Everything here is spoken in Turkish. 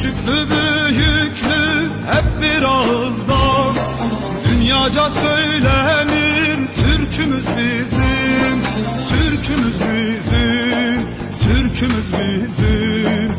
Küçüklü büyüklü hep bir ağızdan Dünyaca söylenir Türkümüz bizim Türkümüz bizim Türkümüz bizim.